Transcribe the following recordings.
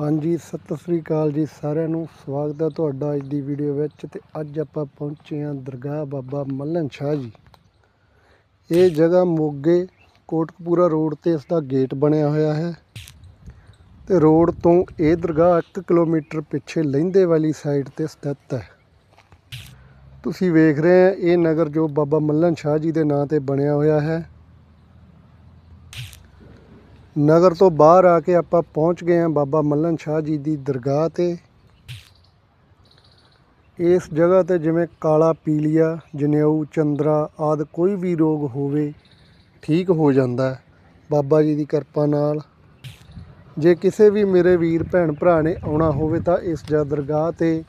ਹਾਂਜੀ, ਸਤਿ ਸ੍ਰੀ ਅਕਾਲ ਜੀ ਸਾਰਿਆਂ ਨੂੰ। ਸਵਾਗਤ ਹੈ ਤੁਹਾਡਾ ਅੱਜ ਦੀ ਵੀਡੀਓ ਵਿੱਚ ਤੇ ਅੱਜ ਆਪਾਂ ਪਹੁੰਚੇ ਹਾਂ ਦਰਗਾਹ ਬਾਬਾ ਮੱਲਨ ਸ਼ਾਹ ਜੀ। ਇਹ ਜਗ੍ਹਾ ਮੋਗੇ ਕੋਟਕਪੂਰਾ ਰੋਡ ਤੇ ਇਸ ਦਾ ਗੇਟ ਬਣਿਆ ਹੋਇਆ ਹੈ ਤੇ ਰੋਡ ਤੋਂ ਇਹ ਦਰਗਾਹ 1 ਕਿਲੋਮੀਟਰ ਪਿੱਛੇ ਲਹਿੰਦੇ ਵਾਲੀ ਸਾਈਡ ਤੇ ਸਥਿਤ ਹੈ। ਤੁਸੀਂ ਵੇਖ ਰਹੇ ਹੋ, ਇਹ ਨਗਰ ਜੋ ਬਾਬਾ ਮੱਲਨ ਸ਼ਾਹ ਜੀ ਦੇ ਨਾਂ ਤੇ ਬਣਿਆ ਹੋਇਆ ਹੈ। ਨਗਰ ਤੋਂ ਬਾਹਰ ਆ ਕੇ ਆਪਾਂ ਪਹੁੰਚ ਗਏ ਹਾਂ ਬਾਬਾ ਮੱਲਨ ਸ਼ਾਹ ਜੀ ਦੀ ਦਰਗਾਹ ਤੇ। ਇਸ ਜਗ੍ਹਾ ਤੇ ਜਿਵੇਂ ਕਾਲਾ, ਪੀਲੀਆ, ਜਨੇਊ, ਚੰਦਰਾ ਆਦਿ ਕੋਈ ਵੀ ਰੋਗ ਹੋਵੇ, ਠੀਕ ਹੋ ਜਾਂਦਾ ਹੈ। ਬਾਬਾ ਜੀ ਦੀ ਕਿਰਪਾ ਨਾਲ। ਜੇ ਕਿਸੇ ਵੀ ਮੇਰੇ ਵੀਰ, ਭੈਣ, ਭਰਾ ਨੇ ਆਉਣਾ ਹੋਵੇ ਤਾਂ ਇਸ ਜਗ੍ਹਾ ਦਰਗਾਹ ਤੇ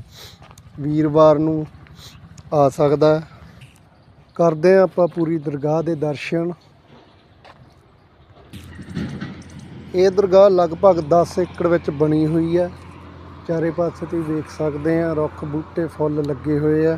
ਵੀਰਵਾਰ ਨੂੰ ਆ ਸਕਦਾ ਕਰਦੇ ਹਾਂ ਆਪਾਂ ਪੂਰੀ ਦਰਗਾਹ ਦੇ ਦਰਸ਼ਨ। ਇਹ ਦਰਗਾਹ ਲਗਭਗ 10 ਏਕੜ ਵਿੱਚ ਬਣੀ ਹੋਈ ਹੈ। ਚਾਰੇ ਪਾਸੇ ਤੁਸੀਂ ਦੇਖ ਸਕਦੇ ਆ ਰੁੱਖ ਬੂਟੇ, ਫੁੱਲ ਲੱਗੇ ਹੋਏ ਆ।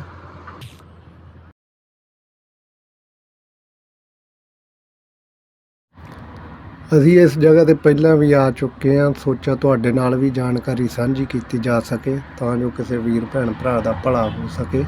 ਅਸੀਂ ਇਸ ਜਗ੍ਹਾ ਤੇ ਪਹਿਲਾਂ ਵੀ ਆ ਚੁੱਕੇ ਹਾਂ। ਸੋਚਿਆ ਤੁਹਾਡੇ ਨਾਲ ਵੀ ਜਾਣਕਾਰੀ ਸਾਂਝੀ ਕੀਤੀ ਜਾ ਸਕੇ, ਤਾਂ ਜੋ ਕਿਸੇ ਵੀਰ, ਭੈਣ, ਭਰਾ ਦਾ ਭਲਾ ਹੋ ਸਕੇ।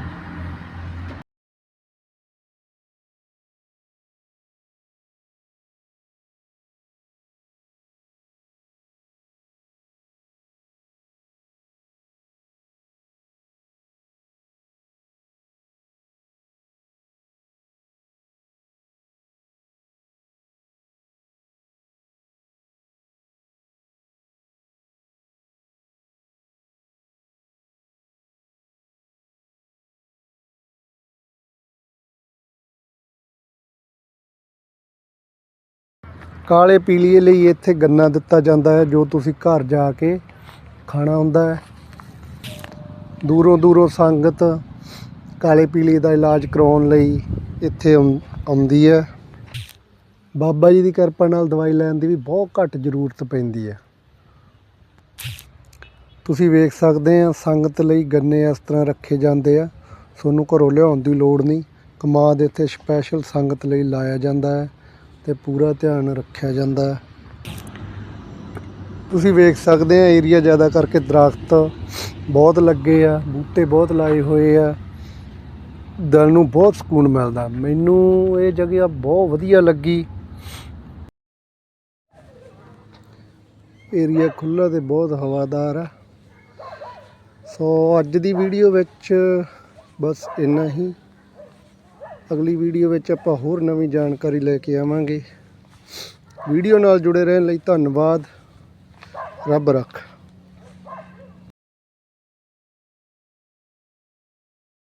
ਕਾਲੇ ਪੀਲੀਏ ਲਈ ਇੱਥੇ ਗੰਨਾ ਦਿੱਤਾ ਜਾਂਦਾ ਹੈ, ਜੋ ਤੁਸੀਂ ਘਰ ਜਾ ਕੇ ਖਾਣਾ ਹੁੰਦਾ ਹੈ। ਦੂਰੋਂ ਦੂਰੋਂ ਸੰਗਤ ਕਾਲੇ ਪੀਲੀਏ ਦਾ ਇਲਾਜ ਕਰਾਉਣ ਲਈ ਇੱਥੇ ਆਉਂਦੀ ਹੈ। ਬਾਬਾ ਜੀ ਦੀ ਕਿਰਪਾ ਨਾਲ ਦਵਾਈ ਲੈਣ ਦੀ ਵੀ ਬਹੁਤ ਘੱਟ ਜ਼ਰੂਰਤ ਪੈਂਦੀ ਹੈ। ਤੁਸੀਂ ਵੇਖ ਸਕਦੇ ਆ ਸੰਗਤ ਲਈ ਗੰਨੇ ਇਸ ਤਰ੍ਹਾਂ ਰੱਖੇ ਜਾਂਦੇ ਆ। ਤੁਹਾਨੂੰ ਘਰੋਂ ਲਿਆਉਣ ਦੀ ਲੋੜ ਨਹੀਂ। ਕਮਾਦ ਇੱਥੇ ਸਪੈਸ਼ਲ ਸੰਗਤ ਲਈ ਲਾਇਆ ਜਾਂਦਾ ਹੈ। ਤੇ ਪੂਰਾ ਧਿਆਨ ਰੱਖਿਆ ਜਾਂਦਾ ਤੁਸੀਂ ਵੇਖ ਸਕਦੇ ਆ ਏਰੀਆ ਜ਼ਿਆਦਾ ਕਰਕੇ ਦਰਖਤ ਬਹੁਤ ਲੱਗੇ ਆ, ਬੂਟੇ ਬਹੁਤ ਲਾਏ ਹੋਏ ਆ। ਦਿਲ ਨੂੰ ਬਹੁਤ ਸਕੂਨ ਮਿਲਦਾ। ਮੈਨੂੰ ਇਹ ਜਗ੍ਹਾ ਬਹੁਤ ਵਧੀਆ ਲੱਗੀ। ਏਰੀਆ ਖੁੱਲਾ ਤੇ ਬਹੁਤ ਹਵਾਦਾਰ ਆ। ਸੋ ਅੱਜ ਦੀ ਵੀਡੀਓ ਵਿੱਚ ਬਸ ਇੰਨਾ ਹੀ। ਅਗਲੀ ਵੀਡੀਓ ਵਿੱਚ ਆਪਾਂ ਹੋਰ ਨਵੀਂ ਜਾਣਕਾਰੀ ਲੈ ਕੇ ਆਵਾਂਗੇ। ਵੀਡੀਓ ਨਾਲ ਜੁੜੇ ਰਹਿਣ ਲਈ ਧੰਨਵਾਦ। ਰੱਬ ਰੱਖ।